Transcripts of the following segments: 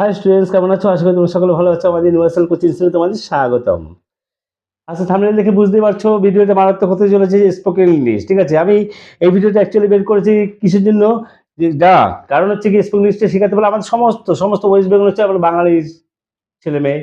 High students কেমন আছো? আশা করি তোমরা সকলে ভালো আছো। আমাদের ইউনিভার্সাল কোচিং সেন্টারে তোমাদের স্বাগতম। আচ্ছা থামলে দেখে বুঝতেই পারছ ভিডিওটা মারাত্মক হতে চলেছে স্পোকেন ইংলিশ ঠিক আছে? আমি এই ভিডিওটা অ্যাকচুয়ালি বের করেছি কিসের জন্য। যে না কারণ হচ্ছে কি স্পোকেন ইংলিশটা শেখাতে পারলে আমাদের সমস্ত সমস্ত ওয়েস্ট বেঙ্গল হচ্ছে আমরা বাঙালি ছেলে মেয়ে।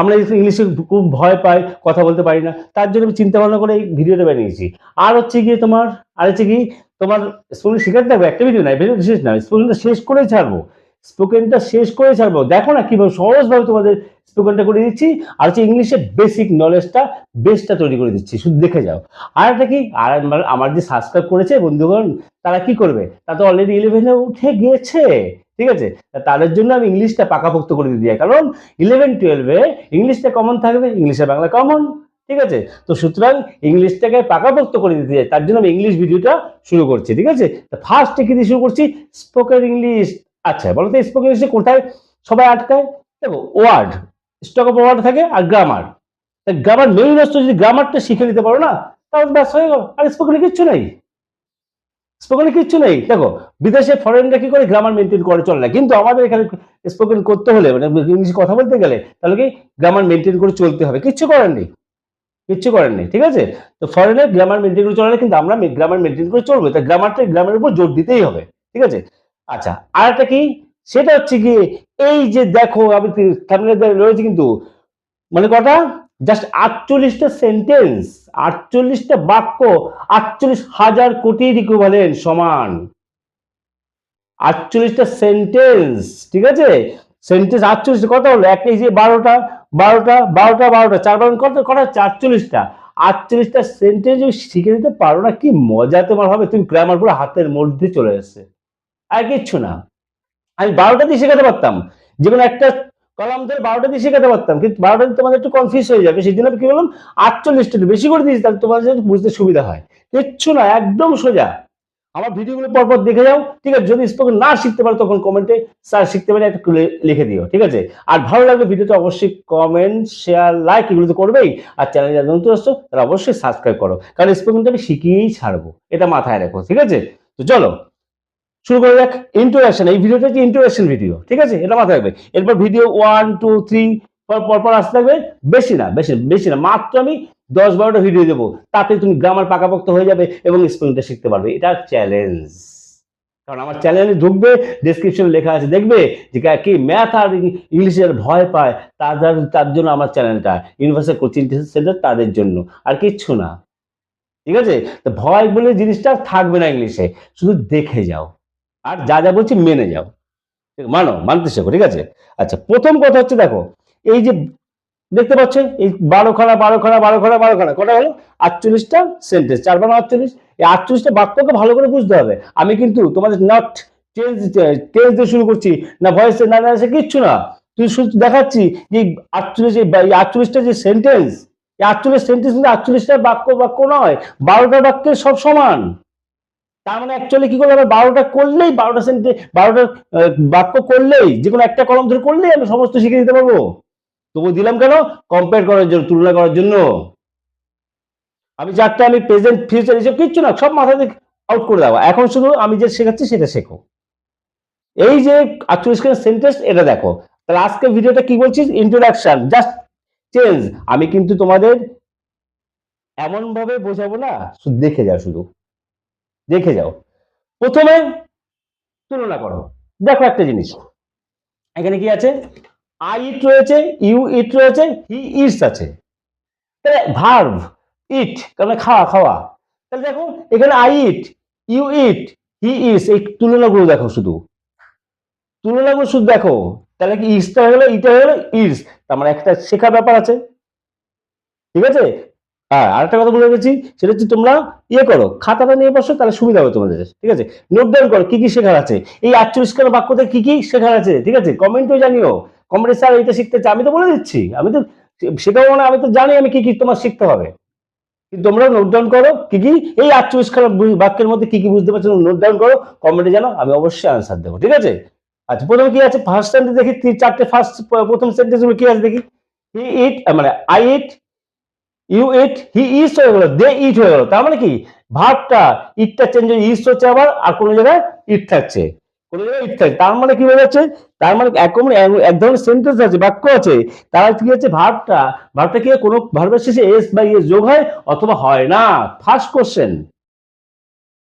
আমরা ইংলিশে খুব ভয় পাই, কথা বলতে পারি না। তার জন্য আমি চিন্তা ভাবনা করে এই ভিডিওটা বানিয়েছি। আর হচ্ছে গিয়ে তোমার, আর হচ্ছে কি তোমার স্পোকেন শেখাতে থাকবে? একটা ভিডিও নাই ভিডিও শেষ না স্পোকেনটা শেষ করেই ছাড়বো। স্পোকেনটা শেষ করে ছাড়বো। দেখো না কীভাবে সহজভাবে তোমাদের স্পোকেনটা করে দিচ্ছি। আর হচ্ছে ইংলিশের বেসিক নলেজটা বেসটা তৈরি করে দিচ্ছি। শুধু দেখে যাও। আর একটা কি? আর আমার- যে সাবস্ক্রাইব করেছে বন্ধুগণ, তারা কি করবে? তা তো অলরেডি ইলেভেনে উঠে গিয়েছে। ঠিক আছে? তাদের জন্য আমি ইংলিশটা পাকাপোক্ত করে দিয়ে যাই কারণ ইলেভেন টুয়েলভে ইংলিশটা কমন থাকবে ইংলিশে বাংলা কমন ঠিক আছে? তো সুতরাং ইংলিশটাকে পাকাপোক্ত করে দিতে যাই তার জন্য আমি ইংলিশ ভিডিওটা শুরু করছি। ঠিক আছে? ফার্স্টে কি দিয়ে শুরু করছি? স্পোকেন ইংলিশ আচ্ছা বলো তো স্পোকেন ইংলিশে কোথায় সবাই আটকায়? দেখো ওয়ার্ড স্টক অফ ওয়ার্ড থাকে আর গ্রামার গ্রামার মেইন অস্ত্র যদি গ্রামারটা শিখে নিতে পারো না, তাহলে ব্যাস হয়ে গেল। আর স্পোকেনে কিচ্ছু নেই। স্পোকেনে কিচ্ছু নেই। দেখো, বিদেশে ফরেনরা কি করে গ্রামার মেনটেন করে, চলে না। কিন্তু আমাদের এখানে স্পোকেন করতে হলে মানে ইংলিশে কথা বলতে গেলে, তাহলে কি গ্রামার মেনটেন করে চলতে হবে। কিচ্ছু করার নেই। কিচ্ছু করার নেই, ঠিক আছে? তো ফরেনে গ্রামার মেনটেন করে চলে না, কিন্তু আমরা গ্রামার মেনটেন করে চলবো। তা গ্রামারটা গ্রামের উপর জোর দিতেই হবে, ঠিক আছে? আচ্ছা আর একটা কি? সেটা হচ্ছে কি এই যে দেখো আমি রয়েছে কিন্তু মানে কটা? জাস্ট আটচল্লিশটা সেন্টেন্স আটচল্লিশটা বাক্য, আটচল্লিশ হাজার কোটির ইকুইভ্যালেন্ট সমান। আটচল্লিশটা সেন্টেন্স ঠিক আছে? সেন্টেন্স আটচল্লিশ কত হলো? এই যে বারোটা বারোটা বারোটা বারোটা, চার বারো, কত? কটা হচ্ছে? আটচল্লিশটা। আটচল্লিশটা সেন্টেন্স শিখে নিতে পারো না, কি মজা তোমার হবে। তুমি গ্রামার পুরো হাতের মধ্যে চলে এসছে। আর কিচ্ছু না। আমি বারোটা দিয়ে শেখাতে পারতাম। যে কোনো একটা কলাম ধরে বারোটা দিয়ে শেখাতে পারতাম, কিন্তু বারোটা দিয়ে তোমাদের একটু কনফিউজ হয়ে যাবে। সেই জন্য আমি কি বললাম? আটচল্লিশটা বেশি করে দিয়েছি, তাহলে তোমাদের বুঝতে সুবিধা হয়। কিচ্ছু না, একদম সোজা। আমার ভিডিওগুলো পরপর দেখে যাও, ঠিক আছে? যদি স্পোকেন না শিখতে পারো, তখন কমেন্টে স্যার শিখতে পারে, একটা লিখে দিও, ঠিক আছে? আর ভালো লাগলে ভিডিওতে অবশ্যই কমেন্ট শেয়ার লাইক এগুলো তো করবেই। আর চ্যানেলে যারা নতুন আসছো, তারা অবশ্যই সাবস্ক্রাইব করো। কারণ স্পোকেনটা আমি শিখিয়েই ছাড়বো। এটা মাথায় রাখো, ঠিক আছে? তো চলো। শুরু করে দেখ ইন্ট্রোডাকশন এই ভিডিওটা হচ্ছে ইন্ট্রোডাকশন ভিডিও ঠিক আছে? এটা মাথায় রাখবে। এরপর ভিডিও ওয়ান টু থ্রি পর পর পর আসতে থাকবে। বেশি না, বেশি বেশি না, মাত্র আমি দশ বারোটা ভিডিও দেবো। তাতে তুমি গ্রামার পাকাপোক্ত হয়ে যাবে এবং স্পেলিংটা শিখতে পারবে। এটা চ্যালেঞ্জ কারণ আমার চ্যানেলে ঢুকবে ডেসক্রিপশনে লেখা আছে, দেখবে যে কি ম্যাথ আর ইংলিশের ভয় পায় তার তার জন্য আমার চ্যানেলটা ইউনিভার্সাল কোচিং সেন্টার তাদের জন্য। আর কিচ্ছু না। ঠিক আছে? তো ভয় বলে জিনিসটা থাকবে না ইংলিশে শুধু দেখে যাও। আর যা যা বলছি মেনে যাও। মানো, মানতে শেখো, ঠিক আছে? আচ্ছা প্রথম কথা হচ্ছে দেখো, এই যে দেখতে পাচ্ছ, এই বারো খানা বারো খানা বারো খানা বারো খানা, কটা হলো? আটচল্লিশটা সেন্টেন্স চার বারো আটচল্লিশ, এই আটচল্লিশটা বাক্যকে ভালো করে বুঝতে হবে। আমি কিন্তু তোমাদের নট টেন্স টেন্স দিয়ে শুরু করছি, না ভয়েস না না সে কিচ্ছু না। তুই শুধু দেখাচ্ছি যে আটচল্লিশ, এই আটচল্লিশটা যে সেন্টেন্স এই আটচল্লিশ সেন্টেন্স কিন্তু আটচল্লিশটা বাক্য বাক্য নয়, বারোটা বাক্যের সব সমান। তার মানে অ্যাকচুয়ালি কি করলে আমরা বারোটা করলেই, বারোটা সেন্টে বারোটা বাক্য করলেই যে কোনো একটা কলম ধরে করলেই আমি সমস্ত শিখে দিতে পারব। তবু দিলাম কেন? কম্পেয়ার করার জন্য, তুলনা করার জন্য। আমি চারটে, আমি প্রেজেন্ট ফিউচার এসব কিচ্ছু না, সব মাথা থেকে আউট করে দেওয়া। এখন শুধু আমি যে শেখাচ্ছি, সেটা শেখো। এই যে আটচল্লিশ সেন্টেন্স এটা দেখো। তাহলে আজকে ভিডিওটা কি বলছিস? ইন্ট্রোডাকশন জাস্ট চেঞ্জ আমি কিন্তু তোমাদের এমনভাবে বোঝাবো না দেখে যাও শুধু। দেখে যাও। প্রথমে তুলনা করো। দেখো একটা জিনিস। এখানে কি আছে? আই ইট রয়েছে ইউ ইট রয়েছে হি ইটস আছে। তাহলে ভার্ভ ইট তাহলে খাওয়া খাওয়া। তাহলে দেখো, এখানে I eat you eat he eats এই তুলনাগুলো দেখো শুধু। তুলনাগুলো শুধু দেখো। তাহলে কি ইটসটা হয়ে গেলো ইটা হয়ে গেলো তার মানে একটা শেখার ব্যাপার আছে। ঠিক আছে? হ্যাঁ আরেকটা কথা বলে গেছি সেটা হচ্ছে তোমরা ইয়ে করো, খাতাটা নিয়ে বসো, তাহলে সুবিধা হবে তোমাদের, ঠিক আছে? নোট ডাউন করো, কি কি শেখার আছে। এই আটচল্লিশ খানা বাক্যতে কি কি শেখার আছে, ঠিক আছে? কমেন্টও জানিও। কমেন্টে স্যার এটা শিখতে আমি তো বলে দিচ্ছি, আমি তো শেখাবো না আমি তো জানি আমি কি কি তোমার শিখতে হবে। কিন্তু তোমরা নোট ডাউন করো, কি কি, এই আটচল্লিশ খানা বাক্যের মধ্যে কি কি বুঝতে পারছ নোট ডাউন করো কমেন্টে জানো আমি অবশ্যই আনসার দেবো, ঠিক আছে? আচ্ছা প্রথমে কি আছে? ফার্স্ট সেন্টেন্স দেখি চারটে ফার্স্ট প্রথম সেন্টেন্স কি আছে দেখি? ইট মানে আই ইট ইউ ইট হি ইস হয়ে গেল দে ইট হয়ে গেল। তার মানে কি? ভাবটা ইটটা চেঞ্জ হয়ে ইস হচ্ছে আবার, আর কোনো জায়গায় ইট থাকছে। কোনো জায়গায় ইট থাকছে তার মানে কি হয়ে যাচ্ছে? তার মানে এক এক ধরনের সেন্টেন্স আছে, বাক্য আছে। তারা কি হচ্ছে ভার্বটা ভাবটা কি কোনো ভার্বের শেষে এস বা ইয়ে যোগ হয়? অথবা হয় না। ফার্স্ট কোশ্চেন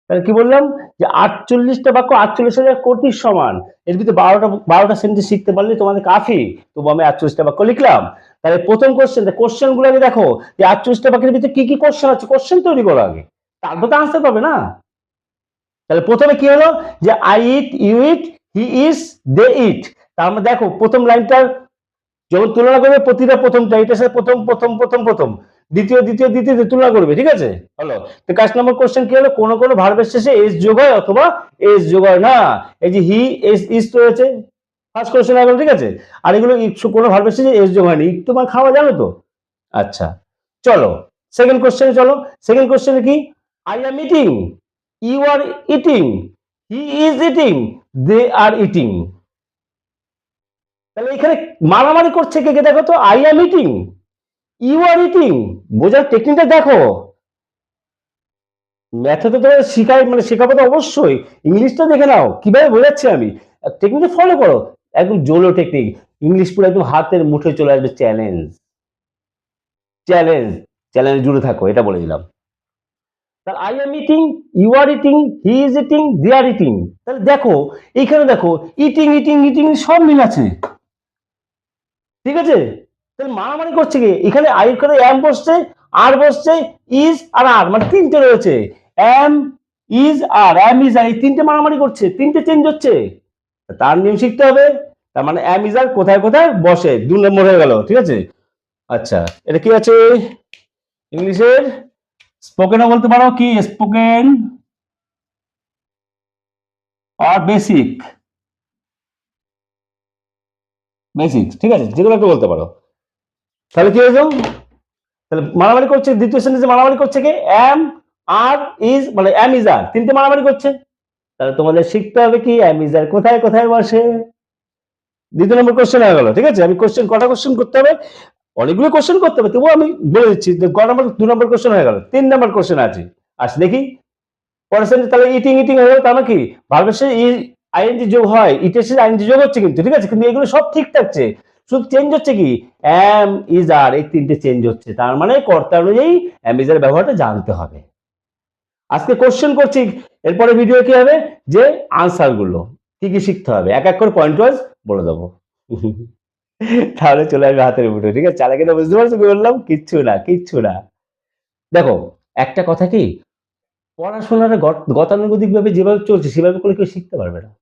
তাহলে কি বললাম? যে আটচল্লিশটা বাক্য আটচল্লিশ হাজার কোটির সমান। এর ভিতরে বারোটা বারোটা সেন্টেন্স শিখতে পারলে তোমাদের কাফি। তবু আমি আটচল্লিশটা বাক্য লিখলাম। তাহলে প্রথম কোশ্চেন কোশ্চেনগুলো আগে দেখো, যে আটচল্লিশটা বাক্যের ভিতরে কি কি কোশ্চেন আছে কোশ্চেন তৈরি করো আগে। তারপর তো আনসার পাবে না। তাহলে প্রথমে কি হলো? যে I eat you eat he is they eat তার মানে দেখো, প্রথম লাইনটার যখন তুলনা করবে, প্রতিটা প্রথমটা এটার সাথে প্রথম প্রথম প্রথম প্রথম। দ্বিতীয় দ্বিতীয় দ্বিতীয় তুলনা করবে, ঠিক আছে? হলো। তো কাজ নম্বর কোশ্চেন কি হলো? কোনো কোনো ভার্বের শেষে এস যোগ হয় অথবা এস যোগ হয় না। এই যে হি এস ইস রয়েছে। ফার্স্ট কোশ্চেন এগুলো ঠিক আছে? আর এগুলো কোনো ভার্বের শেষে এস যোগ হয়নি। তোমার খাওয়া, জানো তো? আচ্ছা চলো। সেকেন্ড কোশ্চেনে চলো। সেকেন্ড কোশ্চেনে কি? I am eating you are eating he is eating they are eating তাহলে এখানে মারামারি করছে কে কে? দেখো তো I am eating you are eating বোঝার টেকনিকটা দেখো। ম্যাথে তো তোমার শিখাই মানে শেখাবো তো অবশ্যই। ইংলিশটা দেখে নাও। কীভাবে বোঝাচ্ছি আমি? টেকনিকটা ফলো করো। একদম জোলো টেকনিক ইংলিশ পুরো একদম হাতের মুঠে চলে আসবে চ্যালেঞ্জ চ্যালেঞ্জ চ্যালেঞ্জ জুড়ে থাকো, এটা বলে দিলাম। তাহলে I am eating you are eating he is eating they are eating তাহলে দেখো, এইখানে দেখো ইটিং ইটিং ইটিং সব মিল আছে। ঠিক আছে? তাহলে মারামারি করছে কি? এখানে আই করে এম বসছে আর বসছে ইজ আর আর মানে তিনটে রয়েছে। Am is are am is are এই তিনটে মারামারি করছে, তিনটে চেঞ্জ হচ্ছে। তার নিয়ম শিখতে হবে। তার মানে আর কোথায় কোথায় বসে? দু নম্বর হয়ে গেল, ঠিক আছে? আচ্ছা এটা কি আছে? ইংলিশের? স্পোকেনও বলতে পারো কি? স্পোকেন আর বেসিক বেসিক ঠিক আছে? যেগুলো একটা বলতে পারো। তাহলে কি হয়েছে? তাহলে মারামারি করছে, দ্বিতীয় সেন্টেন্সে মারামারি করছে কি? এম আর ইজ মানে এম ইজ আর তিনটে মারামারি করছে। তাহলে তোমাদের শিখতে হবে কি? অ্যামিজার কোথায় কোথায় বসে? দ্বিতীয় নম্বর কোশ্চেন হয়ে গেল, ঠিক আছে? আমি কোশ্চেন কটা কোশ্চেন করতে হবে? অনেকগুলো কোশ্চেন করতে হবে, তবুও আমি বলে দিচ্ছি ক নম্বর, দু নম্বর কোশ্চেন হয়ে গেল, তিন নম্বর কোশ্চেন আছে। আস দেখি। পরের তাহলে ইটিং ইটিং হয়ে গেল, তার মানে কি? ভার্বের সাথে আইএনজি যোগ হয় ইটের সাথে আইএনজি যোগ হচ্ছে কিন্তু, ঠিক আছে? কিন্তু এগুলো সব ঠিক থাকছে। শুধু চেঞ্জ হচ্ছে কি? এম ইজ আর এই তিনটে চেঞ্জ হচ্ছে। তার মানে কর্তা অনুযায়ী এম ইজ আর ব্যবহারটা জানতে হবে। আজকে কোশ্চেন করছি, এরপরে ভিডিও কি হবে? যে আনসারগুলো, কি কি শিখতে হবে? এক এক করে পয়েন্ট ওয়াইজ বলে দেবো। তাহলে চলে আসবে হাতের মুঠো ঠিক আছে? চালাকে বুঝতে পারছ বললাম? কিচ্ছু না কিচ্ছু না। দেখো, একটা কথা কি? পড়াশোনাটা গত- গতানুগতিক ভাবে যেভাবে চলছে, সেভাবে করে কেউ শিখতে পারবে না।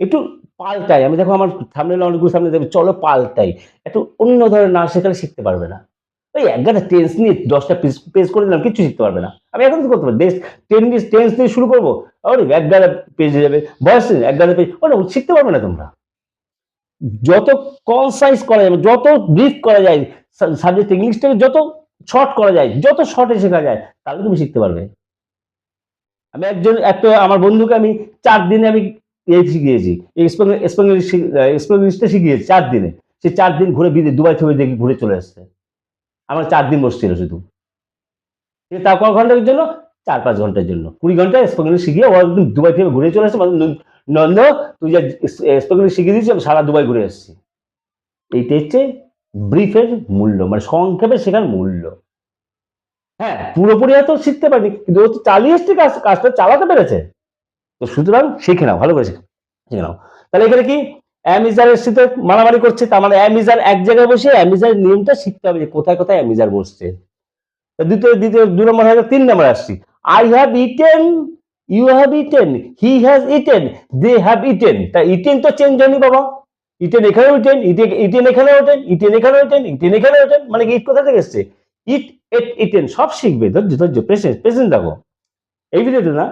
একটু পাল্টাই, আমি দেখো আমার সামনে অনেকগুলো সামনে দেখবে চলো পাল্টাই। একটু অন্য ধরনের না শেখালে শিখতে পারবে না। ওই এগারোটা টেন্স নিয়ে দশটা পেজ করে দিলাম, কিচ্ছু শিখতে পারবে না। আমি এখন করতে পারব বেশ টেন টেন্স দিয়ে শুরু করব? ওরে এগারো পেজ যাবে। বয়স এগারো পেজ ওটা শিখতে পারবে না তোমরা। যত কনসাইজ করা যাবে, যত ব্রিফ করা যায় সাবজেক্ট ইংলিশটাকে যত শর্ট করা যায়, যত শর্টে শেখা যায়, তাহলে তুমি শিখতে পারবে। আমি একজন, একটা আমার বন্ধুকে আমি চার দিনে আমি এই শিখিয়েছি। এক্সপ্লেনিশটা শিখিয়েছি চার দিনে। সে চার দিন ঘুরে বিদে দুবাই ছবি দেখে ঘুরে চলে আসছে। আমার চার দিন বসছিল শুধু। তা ক ঘণ্টার জন্য? চার পাঁচ ঘণ্টার জন্য। কুড়ি ঘণ্টা স্পোকেন শিখিয়ে ও একদিন দুবাই থেকে ঘুরে চলে আসছে "নন্দ- নন্দ, তুই যা স্পোকেন শিখিয়ে দিয়েছিস, আমি সারা দুবাই ঘুরে এসেছি। এইটা হচ্ছে ব্রিফের মূল্য মানে সংক্ষেপে শেখার মূল্য। হ্যাঁ পুরোপুরি হয়তো শিখতে পারিনি, কিন্তু ও তো চালিয়ে এসছে কাজ, কাজটা চালাতে পেরেছে। তো সুতরাং শিখে নাও, ভালো করে শিখে নাও। তাহলে এখানে কি? অ্যামিজারের সাথে মারামারি করছে, তার মানে অ্যামিজার এক জায়গায় বসে অ্যামিজার নিয়মটা শিখতে হবে যে কোথায় কোথায় অ্যামিজার বসছে। তো দ্বিতীয় দ্বিতীয় দু নম্বর হয়ে তিন নম্বর আসছি। I have eaten you have eaten he has eaten they have eaten তা ইটেন তো চেঞ্জ হয়নি বাবা। ইটেন এখানে ইটেন ইটেন এখানে ওঠেন ইটেন এখানে ওঠেন ইটেন এখানে ওঠেন মানে কি ইট কোথা থেকে এসছে? ইট এট ইটেন সব শিখবে। ধৈর্য ধৈর্য পেশেন্স পেশেন্স দেখো। এই ভিডিওতে না,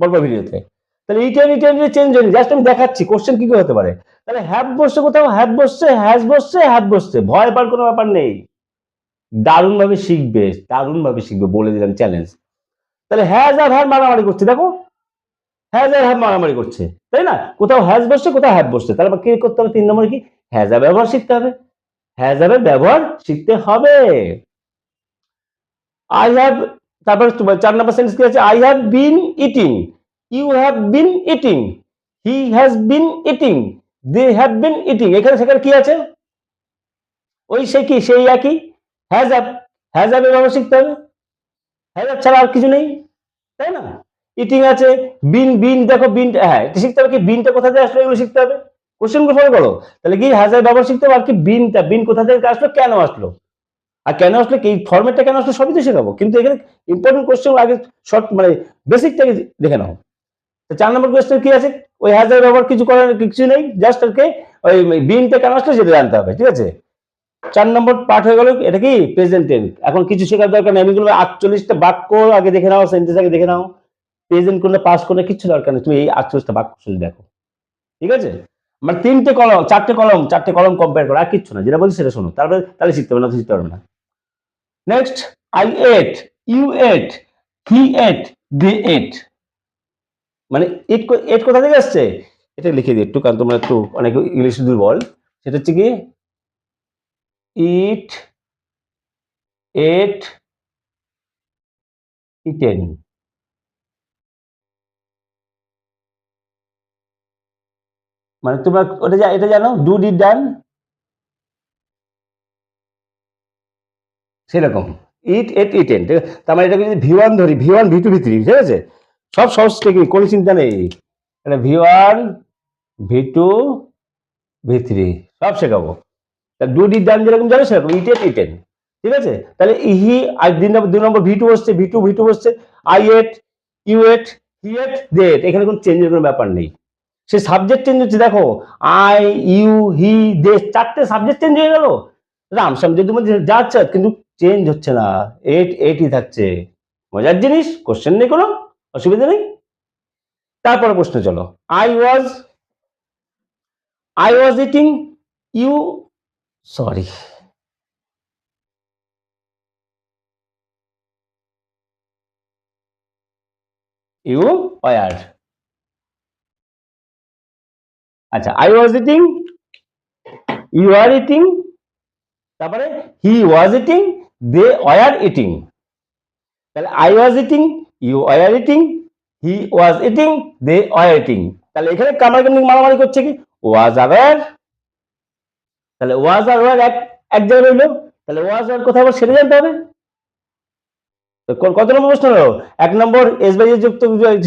পরপর ভিডিওতে তাহলে ইটেন ইটেন চেঞ্জ হয়নি জাস্ট আমি দেখাচ্ছি কোশ্চেন কি করে হতে পারে? তাহলে হ্যাভ বসছে কোথাও হ্যাভ বসছে হ্যাজ বসছে হ্যাভ বসছে। ভয় পাওয়ার কোনো ব্যাপার নেই। দারুণ ভাবে শিখবে দারুণ ভাবে শিখবে বলে দিলাম চ্যালেঞ্জ তাহলে হ্যাজ আর হ্যাভ মারামারি করছে, দেখো। হ্যাজ আর হ্যাভ মারামারি করছে, তাই না? কোথাও হ্যাজ বসছে, কোথাও হ্যাভ বসছে। তাহলে কি করতে হবে? তিন নম্বরে কি? হ্যাজ ব্যবহার শিখতে হবে। হ্যাজ আর ব্যবহার শিখতে হবে। আই হ্যাভ তারপর চার নম্বর সেন্টেন্স কি আছে? I have been eating you have been eating he has been eating they have been eating এখানে, সেখানে কি আছে? ওই সে কি? সেই একই? হ্যাজ অ্যাপ হ্যাজ অ্যাপের ব্যবহার শিখতে হবে। হ্যাজ অ্যাপ ছাড়া আর কিছু নেই, তাই না? ইটিং আছে বিন বিন দেখো বিন হ্যাঁ এটা শিখতে হবে কি? বিনটা কোথা থেকে আসলো, এগুলো শিখতে হবে। কোশ্চেনগুলো ফলো করো। তাহলে কি হ্যাজ অ্যাপ ব্যবহার শিখতে হবে? আর কি বিনটা বিন কোথা থেকে আসলো, কেন আসলো? আর কেন আসলো কি? ফর্মেটটা কেন আসলো, সবই তো শেখাবো। কিন্তু এখানে ইম্পর্টেন্ট কোশ্চেন আগে শর্ট মানে বেসিকটাকে দেখে নাও। তো চার নম্বর কোয়েশ্চেন কি আছে? ওই হ্যাজার ব্যবহার কিছু করার কিছু নেই জাস্ট ওকে ওই বিনটা কেন আসলো, সেটা জানতে হবে, ঠিক আছে? চার নম্বর পাঠ হয়ে গেল এটা কি? প্রেজেন্ট টেন্স এখন কিছু শেখার দরকার নেই। আমি এগুলো আটচল্লিশটা বাক্য আগে দেখে নাও সেন্টেন্স আগে দেখে নাও। প্রেজেন্ট করলে পাস করলে কিছু দরকার নেই। তুমি এই আটচল্লিশটা বাক্য শুধু দেখো। ঠিক আছে? মানে তিনটে কলম চারটে কলম চারটে কলম কম্পেয়ার করো, আর কিচ্ছু না। যেটা বলছি সেটা শোনো। তারপরে তাহলে শিখতে পারবে না শিখতে পারবে না। Next I ate you ate he ate they ate মানে এট এট কোথা থেকে আসছে? এটা লিখে দিই একটু, কারণ তোমরা একটু অনেক ইংলিশ দুর্বল। সেটা হচ্ছে কি? ইট এট ইটেন মানে তোমরা ওটা এটা জানো ডু ডিড ডান সেরকম। ইট এট ইটেন তার মানে এটাকে যদি ভি ওয়ান ধরি ভি ওয়ান ভি টু ঠিক আছে? সব সহজ টেকনিক কোনো চিন্তা নেই। এটা V one V two V three সব শেখাবো। তা ডি ডান যেরকম জানো সেরকম ইট এট ইটেন ঠিক আছে? তাহলে হি আর দুই নম্বর দুই নম্বর ভি টু বসছে ভি টু ভি টু বসছে। I ate you ate he ate they এখানে কোনো চেঞ্জের কোনো ব্যাপার নেই। সে সাবজেক্ট চেঞ্জ হচ্ছে, দেখো আই ইউ হি দে চারটে সাবজেক্ট চেঞ্জ হয়ে গেল। রাম সাবজেক্টের মধ্যে যাচ্ছে, কিন্তু চেঞ্জ হচ্ছে না। এট এইটই থাকছে। মজার জিনিস কোশ্চেন নেই কোনো, অসুবিধা নেই। তারপরে প্রশ্ন চলো। I was I was eating you sorry. You were আচ্ছা I was eating you are eating তারপরে he was eating they were eating তাহলে I was eating you were eating he was eating they were eating তাহলে এখানে কামার মারামারি করছে কি? Was our তাহলে ওয়াজ আর ওয়ার এক এক জায়গায় রইল। তাহলে ওয়াজ আর কোথায় সেটা জানতে হবে। কত নম্বর প্রশ্ন হলো? এক নম্বর এস বাই যুক্ত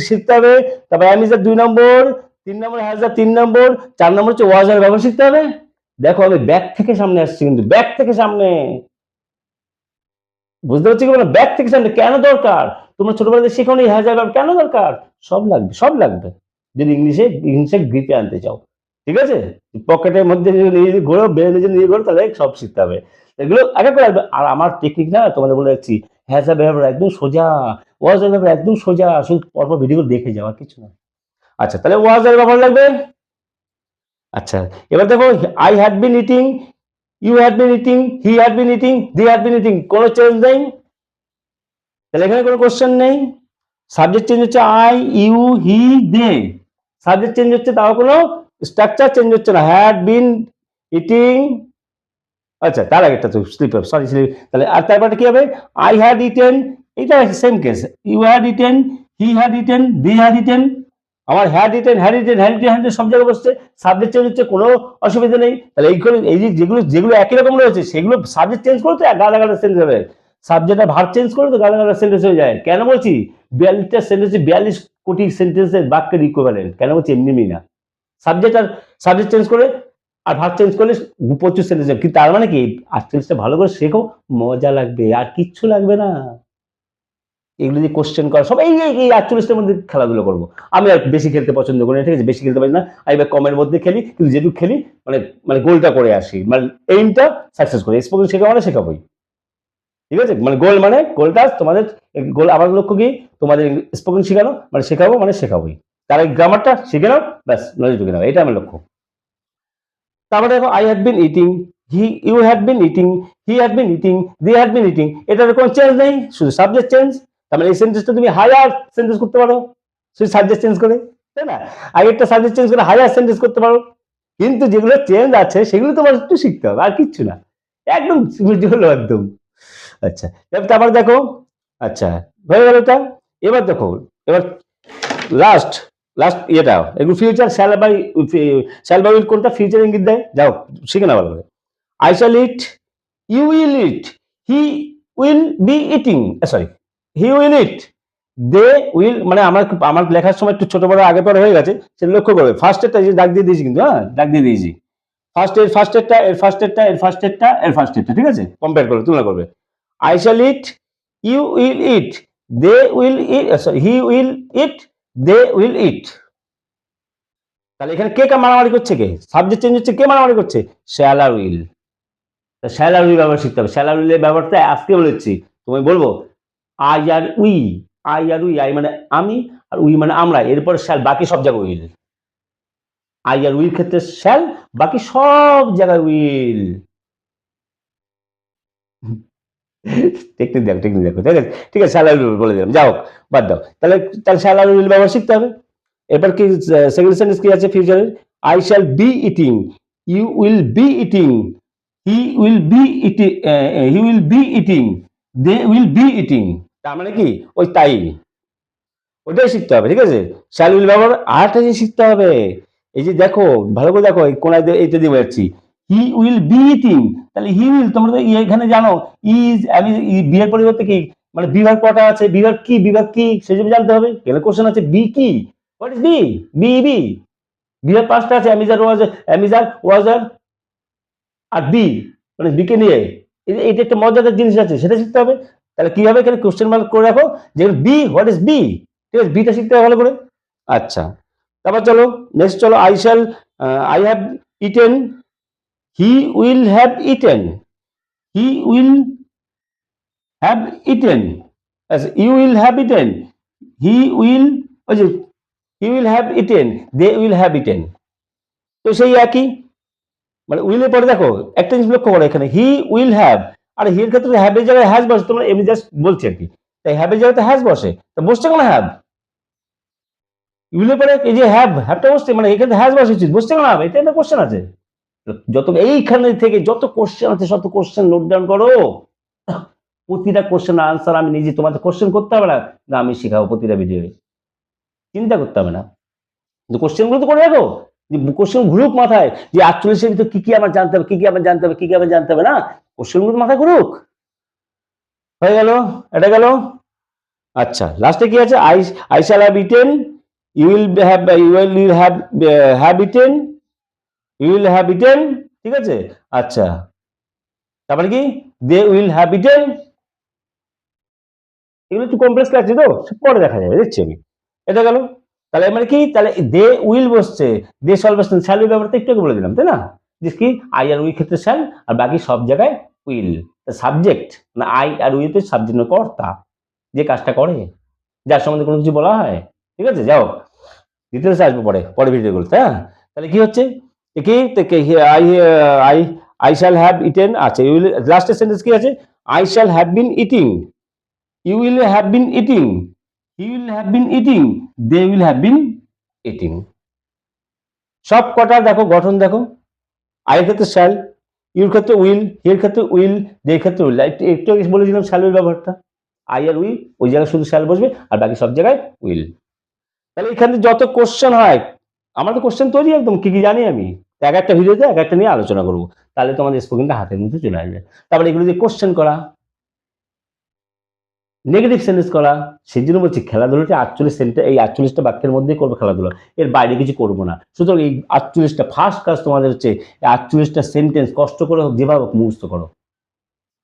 শিখতে হবে। তারপর অ্যামিজার দুই নম্বর, তিন নম্বর হ্যাজার তিন নম্বর, চার নম্বর হচ্ছে ওয়াজ আর ব্যবহার শিখতে হবে। দেখো, আমি ব্যাক থেকে সামনে আসছি কিন্তু ব্যাক থেকে সামনে। বুঝতে পারছি কি বলো? ব্যাক থেকে সামনে কেন দরকার? তোমরা ছোটবেলাতে শেখো নি ব্যবহার, কেন দরকার? সব লাগবে সব লাগবে। যদি ইংলিশে ইংলিশে গ্রিপে আনতে চাও। ঠিক আছে? পকেটের মধ্যে নিজে ঘোরো বেড়ে নিজে নিজে ঘোরো, তাহলে সব শিখতে হবে। এগুলো আগে করে আসবে আর আমার টেকনিক না, তোমাদের বলে রাখছি হ্যাজা ব্যবহার একদম সোজা। ওয়াজ ব্যবহার একদম সোজা। শুধু পরপর ভিডিও দেখে যাওয়া কিছু না। আচ্ছা তাহলে ওয়াজ এর ব্যবহার লাগবে? আচ্ছা এবার দেখো I had been eating you had been eating he had been eating they had been eating কোনো চেঞ্জ নেই? তাহলে এখানে কোনো কোশ্চেন নেই। সাবজেক্ট চেঞ্জ হচ্ছে I you he they subject change হচ্ছে তাও কোনো স্ট্রাকচার চেঞ্জ হচ্ছে না। হ্যাড বিন ইটিং আচ্ছা তার আগেটা তো স্লিপ সরি স্লিপ তাহলে আর তারপরে কি হবে? আই হ্যাড ইটেন এটা same case you had eaten he had eaten they had eaten আমার had eaten had eaten had eaten had সব জায়গায় বসছে। সাবজেক্ট চেঞ্জ হচ্ছে, কোনো অসুবিধা নেই। তাহলে এইগুলো এই যেগুলো যেগুলো একই রকম রয়েছে, সেগুলো সাবজেক্ট চেঞ্জ করে তো গালা গালা সেন্টেন্স হবে। সাবজেক্ট আর ভার্ব চেঞ্জ করে তো গালা গালা সেন্টেন্স হয়ে যায়। কেন বলছি? বিয়াল্লিশটা সেন্টেন্সে বিয়াল্লিশ কোটি সেন্টেন্সের বাক্যের ইকুইভ্যালেন্ট কেন বলছি? এমনি না। সাবজেক্ট আর সাবজেক্ট চেঞ্জ করে আর ভাব চেঞ্জ করলে প্রচুর সেন্টেন্স কিন্তু তার মানে কি? আটচল্লিশটা ভালো করে শেখো, মজা লাগবে, আর কিচ্ছু লাগবে না। এগুলো দিয়ে কোশ্চেন করা, সব এই, এই- এই আটচল্লিশটার মধ্যে খেলাধুলো করব। আমি আর বেশি খেলতে পছন্দ করি না, ঠিক আছে? বেশি খেলতে পারি না। আমি এবার কমের মধ্যে খেলি, কিন্তু যেটুকু খেলি মানে মানে গোলটা করে আসি। মানে এইমটা সাকসেস করি। স্পোকেন শেখা মানে শেখাবোই। ঠিক আছে? মানে গোল মানে গোলটা তোমাদের, গোল আমার লক্ষ্য কি? তোমাদের স্পোকেন শেখানো মানে শেখাবো মানে শেখাবোই। তার এই গ্রামারটা শিখে নাও, ব্যাস নজর ঢুকে নাও এটা আমার লক্ষ্য। তারপরে দেখো I had been eating he you had been eating he had been eating they had been eating এটার কোনো চেঞ্জ নেই, শুধু সাবজেক্ট চেঞ্জ তার মানে এই সেন্টেন্সটা তুমি হায়ার সেন্টেন্স করতে পারো, শুধু সাবজেক্ট চেঞ্জ করে, তাই না? আগেরটা সাবজেক্ট চেঞ্জ করে হায়ার সেন্টেন্স করতে পারো, কিন্তু যেগুলো চেঞ্জ আছে, সেগুলো তোমার একটু শিখতে হবে, আর কিচ্ছু না, একদম হলো, একদম। আচ্ছা তারপর দেখো আচ্ছা হয়ে গেল এবার দেখো, এবার লাস্ট লাস্ট ইয়েটা, এগুলো future shall by shall by will কোনটা? ফিউচার ইঙ্গিত দেয়? যাও, শিখে না ভালো করে I shall eat you will eat he will be eating sorry he will eat they will মানে আমার আমার লেখার সময় একটু ছোট বড় আগে পরে হয়ে গেছে, সেটা লক্ষ্য করবে। ফার্স্ট এরটা যে দাগ দিয়ে দিয়েছি কিন্তু হ্যাঁ ডাক দিয়ে দিয়েছি। ফার্স্ট এর ফার্স্ট এরটা, এর ফার্স্ট এরটা, এর ফার্স্ট এরটা, এর ফার্স্ট এরটা, ঠিক আছে? কম্পেয়ার করবে তুলনা করবে। I shall eat you will eat they will eat sorry he will eat they will eat তাহলে এখানে কে কে মারামারি করছে কে? সাবজেক্ট চেঞ্জ হচ্ছে, কে মারামারি করছে? শ্যাল আর উইল শ্যাল আর উইল ব্যবহার শিখতে হবে। শ্যাল আর উইলের ব্যবহারটা আজকে বলেছি তুমি বলব আই আর উই আই আর উই আই মানে আমি আর উই মানে আমরা। এরপর শ্যাল বাকি সব জায়গায় উইল আই আর উইল ক্ষেত্রে শ্যাল বাকি সব জায়গায় উইল টেকনিক দেখো টেকনিক দেখো, ঠিক আছে? ঠিক আছে স্যালারি রুল বলে দিলাম। যাও, বাদ দাও। তাহলে তাহলে স্যালারি রুল ব্যবহার শিখতে হবে? এবার কি সেকেন্ড সেন্টেন্স কি আছে ফিউচারে I shall be eating you will be eating he will be eating he will be eating they will be eating তার মানে কি? ওই তাই। ওটাই শিখতে হবে, ঠিক আছে? শ্যাল উইল ব্যবহার আরেকটা জিনিস শিখতে হবে। এই যে দেখো, ভালো করে দেখো কোনায় এইটা দিয়ে বোঝাচ্ছি হি উইল বি ইটিং তাহলে হি উইল তোমরা তো এখানে জানো ইজ আমি বিয়ের পরিবর্তে কি? মানে বিভাগ কটা আছে? বিভাগ কি? বিভাগ কি? সেজন্য জানতে হবে। এখানে কোশ্চেন আছে বি কি? What is be be be বিভাগ পাঁচটা আছে am is are was am is are was were R be মানে বিকে নিয়ে। এটা একটা মজাদার জিনিস আছে, সেটা শিখতে হবে। তাহলে কি হবে এখানে কোশ্চেন মার্ক করে রাখো? যে বি হোয়াট ইজ বি ঠিক আছে বিটা শিখতে হবে ভালো করে। আচ্ছা তারপর চলো নেক্সট চলো I shall I have eaten he will have eaten he will have eaten you will have eaten he will ওই যে he will have eaten they will have eaten তো সেই একই মানে উইলের পরে দেখো, একটা জিনিস লক্ষ্য করো এখানে হি উইল হ্যাভ আর হির ক্ষেত্রে হ্যাভের জায়গায় হ্যাজ বসে, তোমরা এমনি জাস্ট বলছি আর কি। তাই হ্যাভের জায়গাতে হ্যাজ বসে, তো বসছে কেন হ্যাভ উইলের পরে এই যে হ্যাভ হ্যাভটা বসছে মানে এখানে হ্যাজ বসে উচিত বসছে কেন হ্যাভ এটা একটা কোশ্চেন আছে। যত এইখানে থেকে যত কোশ্চেন আছে শত কোশ্চেন নোট ডাউন করো। প্রতিটা কোশ্চেন আনসার আমি নিজে তোমাদের কোশ্চেন করতে হবে না না, আমি শেখাবো প্রতিটা ভিডিও চিন্তা করতে হবে না। কিন্তু কোশ্চেনগুলো তো করে রাখো। যে কোশ্চেন ঘুরুক মাথায়, যে আটচল্লিশের ভিতরে কি কি আমার জানতে হবে, কি কি আমার জানতে হবে, কি কি আমার জানতে হবে, না? কোশ্চেনগুলো মাথায় ঘুরুক। হয়ে গেল? এটা গেল? আচ্ছা লাস্টে কি আছে? I I shall have eaten you will have you will have have eaten will have eaten, ঠিক আছে? আচ্ছা। তারপরে কি? They will have eaten. এগুলো একটু কমপ্লেক্স লাগছে তো পরে দেখা যাবে, দেখছি আমি। এটা গেল। তাহলে মানে কি? তাহলে দে উইল বসছে। দে সল বসছে শ্যাল উইল ব্যাপারটা একটু বলে দিলাম, তাই না? যে কি? আই আর উই ক্ষেত্রে শ্যাল আর বাকি সব জায়গায় উইল। সাবজেক্ট না আই আর উই তো সাবজেক্ট কর্তা। যে কাজটা করে, যার সম্বন্ধে কোনো কিছু বলা হয়। ঠিক আছে? যাও। ডিটেলসে আসব পরে পরে ভিডিওগুলোতে হ্যাঁ? তাহলে কি হচ্ছে? কি I I I shall have eaten আচ্ছা ইউ উইল লাস্টের সেন্টেন্স কি আছে? I shall have been eating you will have been eating he will have been eating they will have been eating সব কটা দেখো, গঠন দেখো। আয়ের ক্ষেত্রে শ্যাল ইউর ক্ষেত্রে উইল হির ক্ষেত্রে উইল দে ক্ষেত্রে উইল একটু বলেছিলাম শ্যালের ব্যবহারটা। আই আর উই ওই জায়গায় শুধু শ্যাল বসবে, আর বাকি সব জায়গায় উইল তাহলে এখানে যত কোশ্চেন হয়, আমার তো কোশ্চেন তৈরি একদম, কি কি জানি আমি। এক একটা ভিডিওতে এক একটা নিয়ে আলোচনা করব। তাহলে তোমাদের স্পোকেনটা হাতের মধ্যে চলে আসবে। তারপরে এগুলো দিয়ে কোশ্চেন করা নেগেটিভ সেন্টেন্স করা, সেই জন্য বলছি খেলাধুলাটা আটচল্লিশ সেন্টে এই আটচল্লিশটা বাক্যের মধ্যেই করব খেলাধুলা। এর বাইরে কিছু করব না। সুতরাং এই আটচল্লিশটা ফার্স্ট কাজ তোমাদের হচ্ছে আটচল্লিশটা সেন্টেন্স কষ্ট করে হোক, যেভাবে হোক মুখস্থ করো।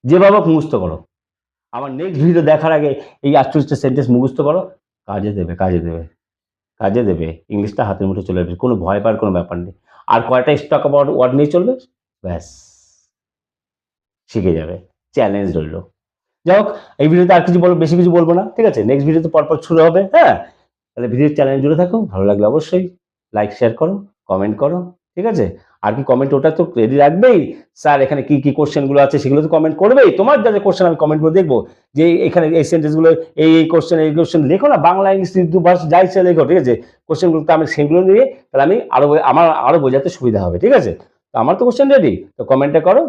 যেভাবে হোক মুখস্থ করো। আমার নেক্সট ভিডিও দেখার আগে এই আটচল্লিশটা সেন্টেন্স মুখস্থ করো। কাজে দেবে কাজে দেবে কাজে দেবে। ইংলিশটা হাতের মুঠে চলে আসবে। কোনো ভয় পাওয়ার কোনো ব্যাপার নেই। আর কয়টা স্টক আবার ওয়ার্ড নিয়ে চলবে? ব্যাস, শিখে যাবে চ্যালেঞ্জ রইল। যাই হোক, এই ভিডিওতে আর কিছু বলব বেশি কিছু বলব না, ঠিক আছে? নেক্সট ভিডিওতে পরপর শুরু হবে হ্যাঁ? তাহলে ভিডিওর চ্যালেঞ্জ জুড়ে থাকো, ভালো লাগলে অবশ্যই লাইক শেয়ার করো কমেন্ট করো, ঠিক আছে? আর কি কমেন্ট ওটা তো রেডি রাখবেই। স্যার, এখানে কি কি কোশ্চেনগুলো আছে সেগুলো তো কমেন্ট করবেই। তোমার যা যা কোশ্চেন আমি কমেন্ট করে দেখব। যে এখানে এই সেন্টেন্সগুলো এই এই কোশ্চেন এই কোশ্চেন লেখো না, বাংলা, ইংলিশ দু ভাষা যাই সে লেখো, ঠিক আছে? কোশ্চেনগুলো তো আমি সেগুলো নিয়ে তাহলে আমি আরও, আমার আরও বোঝাতে সুবিধা হবে, ঠিক আছে? তো আমার তো কোশ্চেন রেডি তো কমেন্টটা করো।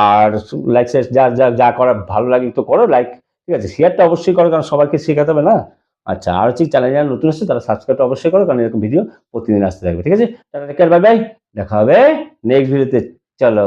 আর লাইক যা যা যা করার ভালো লাগে তো করো লাইক ঠিক আছে? শেয়ারটা অবশ্যই করো, কারণ সবাইকে শেখাতে হবে না। আচ্ছা আর হচ্ছে চ্যানেল যারা নতুন আসছে তারা সাবস্ক্রাইব অবশ্যই করো, কারণ এরকম ভিডিও প্রতিদিন আসতে থাকবে, ঠিক আছে? বাই বাই দেখা হবে নেক্সট ভিডিওতে চলো